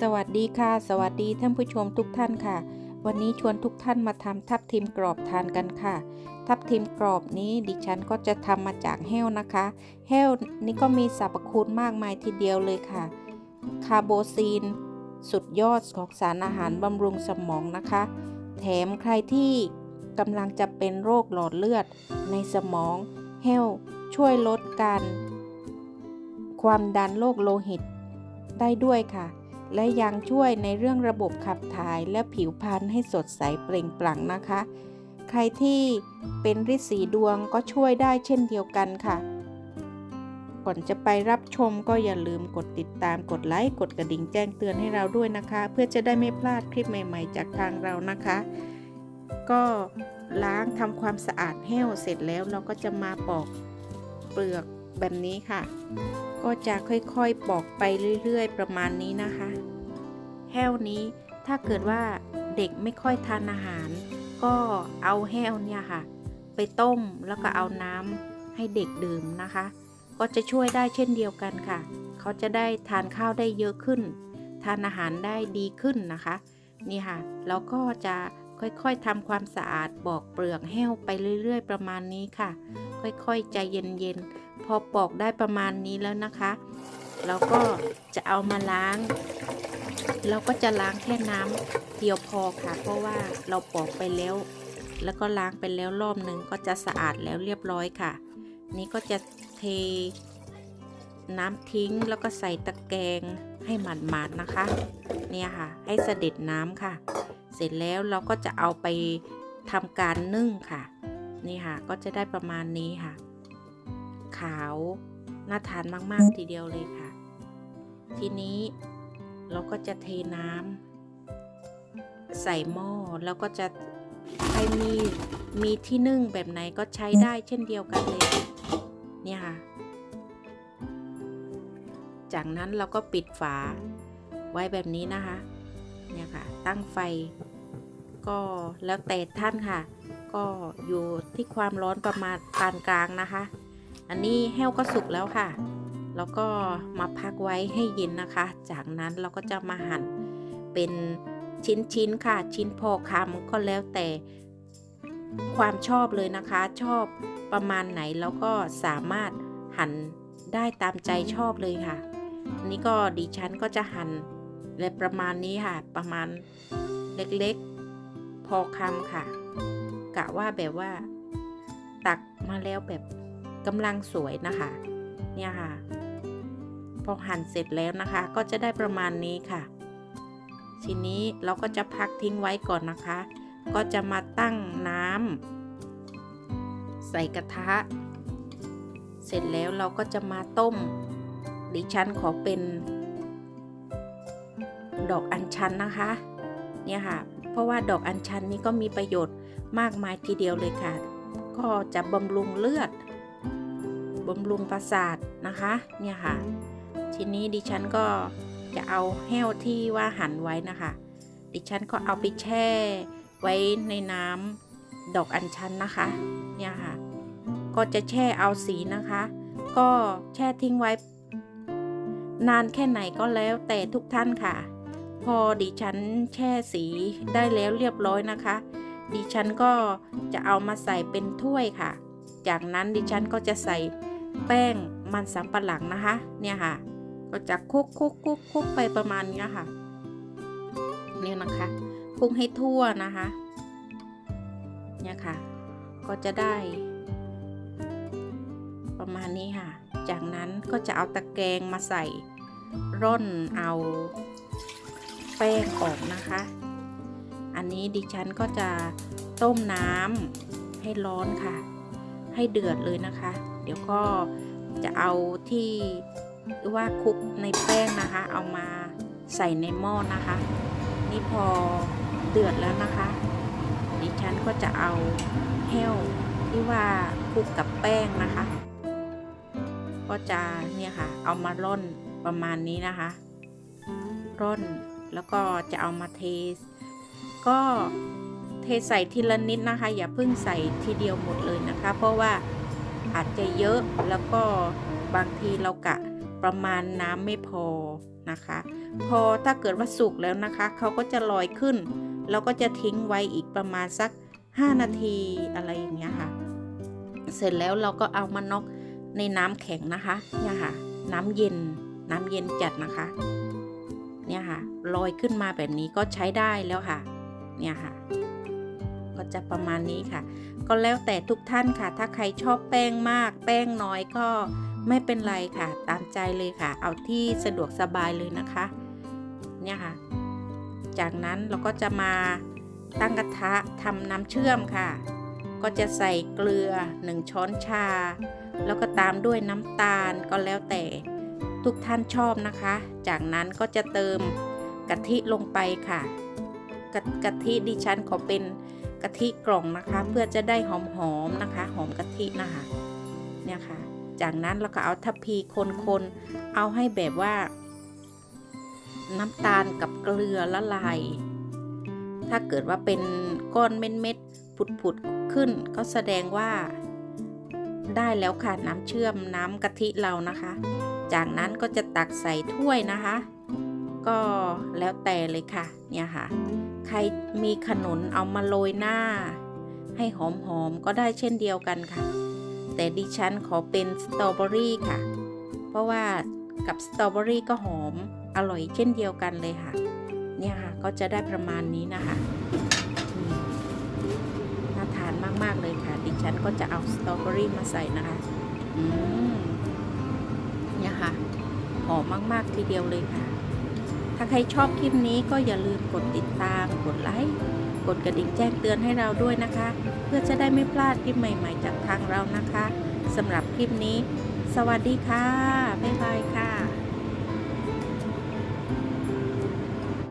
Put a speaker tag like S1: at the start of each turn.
S1: สวัสดีค่ะ สวัสดีท่านผู้ชมทุกท่านค่ะ วันนี้ชวนทุกท่านมาทำทับทิมกรอบทานกันค่ะ ทับทิมกรอบนี้ดิฉันก็จะทำมาจากแห้วนะคะ แห้วนี่ก็มีสรรพคุณมากมายทีเดียวเลยค่ะ คาร์โบซีน สุดยอดของสารอาหารบำรุงสมองนะคะ แถมใครที่กำลังจะเป็นโรคหลอดเลือดในสมอง แห้วช่วยลดการความดันโรคโลหิตได้ด้วยค่ะ และยังช่วยในเรื่องระบบขับถ่ายและผิวพรรณให้สดใสเปล่งปลั่งนะคะ ใครที่เป็นริดสีดวงก็ช่วยได้เช่นเดียวกันค่ะ ก่อนจะไปรับชมก็อย่าลืมกดติดตามกดไลค์กดกระดิ่งแจ้งเตือนให้เราด้วยนะคะ เพื่อจะได้ไม่พลาดคลิปใหม่ ๆ จากทางเรานะคะ ก็ล้างทำความสะอาดแห้วเสร็จแล้วเราก็จะมาปอกเปลือก แบบนี้ค่ะ ก็จะค่อยๆปอกไปเรื่อยๆ ประมาณนี้นะคะ แห้วนี้ถ้าเกิดว่าเด็กไม่ค่อยทานอาหาร ก็เอาแห้วเนี่ยค่ะ ไปต้มแล้วก็เอาน้ำให้เด็กดื่มนะคะ ก็จะช่วยได้เช่นเดียวกันค่ะ เขาจะได้ทานข้าวได้เยอะขึ้น ทานอาหารได้ดีขึ้นนะคะ นี่ค่ะแล้วก็จะ ค่อยๆทำความสะอาดปอกเปลือกแห้วไปเรื่อย ๆ ประมาณนี้ค่ะ ค่อยๆใจเย็นๆ พอปอกได้ประมาณนี้แล้วนะคะ เราก็จะเอามาล้าง เราก็จะล้างแค่น้ำเดียวพอค่ะ เพราะว่าเราปอกไปแล้ว แล้วก็ล้างไปแล้วรอบหนึ่งก็จะสะอาดแล้วเรียบร้อยค่ะ นี่ก็จะเทน้ำทิ้งแล้วก็ใส่ตะแกรง ให้หมาดๆนะคะ เนี่ยค่ะ ให้เสด็จน้ำค่ะ เสร็จแล้วเราก็จะเอาไปทำการนึ่งค่ะ นี่ค่ะ ก็จะได้ประมาณนี้ค่ะ ขาวน่าทานมากๆทีเดียวเลยค่ะ ทีนี้เราก็จะเทน้ำใส่หม้อแล้วก็จะใครมีมีที่นึ่งแบบไหนก็ใช้ได้เช่นเดียวกันเลย เนี่ยค่ะ จากนั้นเราก็ปิดฝาไว้แบบนี้นะคะ เนี่ยค่ะ ตั้งไฟ ก็แล้วแต่ท่านค่ะ ก็อยู่ที่ความร้อนประมาณปานกลางนะคะ อันนี้แห้วก็สุกแล้วค่ะ แล้วก็มาพักไว้ให้เย็นนะคะ จากนั้นเราก็จะมาหั่นเป็นชิ้นๆค่ะ ชิ้นพอคำก็แล้วแต่ความชอบเลยนะคะ ชอบประมาณไหนแล้วก็สามารถหั่นได้ตามใจชอบเลยค่ะ อันนี้ก็ดิฉันก็จะหั่นเลยประมาณนี้ค่ะ ประมาณเล็กๆ พอคำค่ะ กะว่าแบบว่า ตักมาแล้วแบบกำลังสวยนะคะ เนี่ยค่ะ พอหั่นเสร็จแล้วนะคะ ก็จะได้ประมาณนี้ค่ะ ทีนี้เราก็จะพักทิ้งไว้ก่อนนะคะ ก็จะมาตั้งน้ำใส่กระทะ เสร็จแล้วเราก็จะมาต้ม ดิฉันขอเป็น ดอกอัญชันนะคะ เนี่ยค่ะ เพราะว่าดอกอัญชันนี้ก็มีประโยชน์มากมายทีเดียวเลยค่ะ ก็จะบำรุงเลือดบำรุงประสาทนะคะ เนี่ยค่ะ ทีนี้ดิฉันก็จะเอาแห้วที่ว่าหั่นไว้นะคะ ดิฉันก็เอาไปแช่ไว้ในน้ำดอกอัญชันนะคะ เนี่ยค่ะ ก็จะแช่เอาสีนะคะ ก็แช่ทิ้งไว้ นานแค่ไหนก็แล้วแต่ทุกท่านค่ะ พอดิฉันแช่สีได้แล้วเรียบร้อยนะคะ ดิฉันก็จะเอามาใส่เป็นถ้วยค่ะ จากนั้นดิฉันก็จะใส่แป้งมันสำปะหลังนะคะ เนี่ยค่ะ ก็จะคุกคุกคุกคุกไปประมาณนี้ค่ะ เนี่ยนะคะคลุกให้ทั่วนะคะ เนี่ยค่ะ ก็จะได้ ประมาณนี้ค่ะ จากนั้นก็จะเอาตะแกรงมาใส่ ร่อนเอาแป้งออกนะคะ อันนี้ดิฉันก็จะต้มน้ำให้ร้อนค่ะ ให้เดือดเลยนะคะ เดี๋ยวก็จะเอาที่ว่าคลุกในแป้งนะคะ เอามาใส่ในหม้อนะคะ นี่พอเดือดแล้วนะคะ ดิฉันก็จะเอาแห้วที่ว่าคลุกกับแป้งนะคะ ก็จะเนี่ยค่ะ เอามาร่อนประมาณนี้นะคะ ร่อนแล้วก็จะเอามาเทก็เทใส่ทีละนิดนะคะ อย่าเพิ่งใส่ทีเดียวหมดเลยนะคะ เพราะว่าอาจจะเยอะแล้วก็บางทีเรากะประมาณน้ำไม่พอนะคะ พอถ้าเกิดว่าสุกแล้วนะคะเขาก็จะลอยขึ้น แล้วก็จะทิ้งไว้อีกประมาณสัก 5 นาทีอะไรอย่างเงี้ยค่ะ เสร็จแล้วเราก็เอามาน็อก ในน้ำแข็งนะคะเนี่ยค่ะ น้ำเย็น น้ำเย็นจัดนะคะ เนี่ยค่ะลอยขึ้นมาแบบนี้ก็ใช้ได้แล้วค่ะ เนี่ยค่ะ ก็จะประมาณนี้ค่ะ ก็แล้วแต่ทุกท่านค่ะ ถ้าใครชอบแป้งมาก แป้งน้อยก็ไม่เป็นไรค่ะ ตามใจเลยค่ะ เอาที่สะดวกสบายเลยนะคะ เนี่ยค่ะ จากนั้นเราก็จะมาตั้งกระทะทำน้ำเชื่อมค่ะ ก็จะใส่เกลือ 1 ช้อนชา แล้วก็ตามด้วยน้ำตาลก็แล้วแต่ทุกท่านชอบนะคะ จากนั้นก็จะเติมกะทิลงไปค่ะกะกะทิดิฉันขอเป็นกะทิกล่องนะคะ เพื่อจะได้หอมๆนะคะ หอมกะทินะคะเนี่ยค่ะ จากนั้นเราก็เอาทัพพีคนๆเอาให้แบบว่า น้ำตาลกับเกลือละลายถ้าเกิดว่าเป็นก้อนเม็ด ๆผุดๆขึ้นก็แสดงว่า ได้แล้วค่ะน้ำเชื่อมน้ำกะทิเรานะคะ จากนั้นก็จะตักใส่ถ้วยนะคะ ก็แล้วแต่เลยค่ะเนี่ยค่ะ ใครมีขนุนเอามาโรยหน้า ให้หอมๆก็ได้เช่นเดียวกันค่ะ แต่ดิฉันขอเป็นสตรอเบอรี่ค่ะ เพราะว่ากับสตรอเบอรี่ก็หอมอร่อยเช่นเดียวกันเลยค่ะ เนี่ยค่ะก็จะได้ประมาณนี้นะคะ มากๆเลยค่ะ ดิฉันก็จะเอาสตรอเบอรี่มาใส่นะคะอืมเนี่ยค่ะหอมมากๆทีเดียวเลยค่ะ ถ้าใครชอบคลิปนี้ก็อย่าลืมกดติดตาม กดไลค์ กดกระดิ่งแจ้งเตือนให้เราด้วยนะคะ เพื่อจะได้ไม่พลาดคลิปใหม่ ๆ จากทางเรานะคะสำหรับคลิปนี้ สวัสดีค่ะ บ๊ายบายค่ะ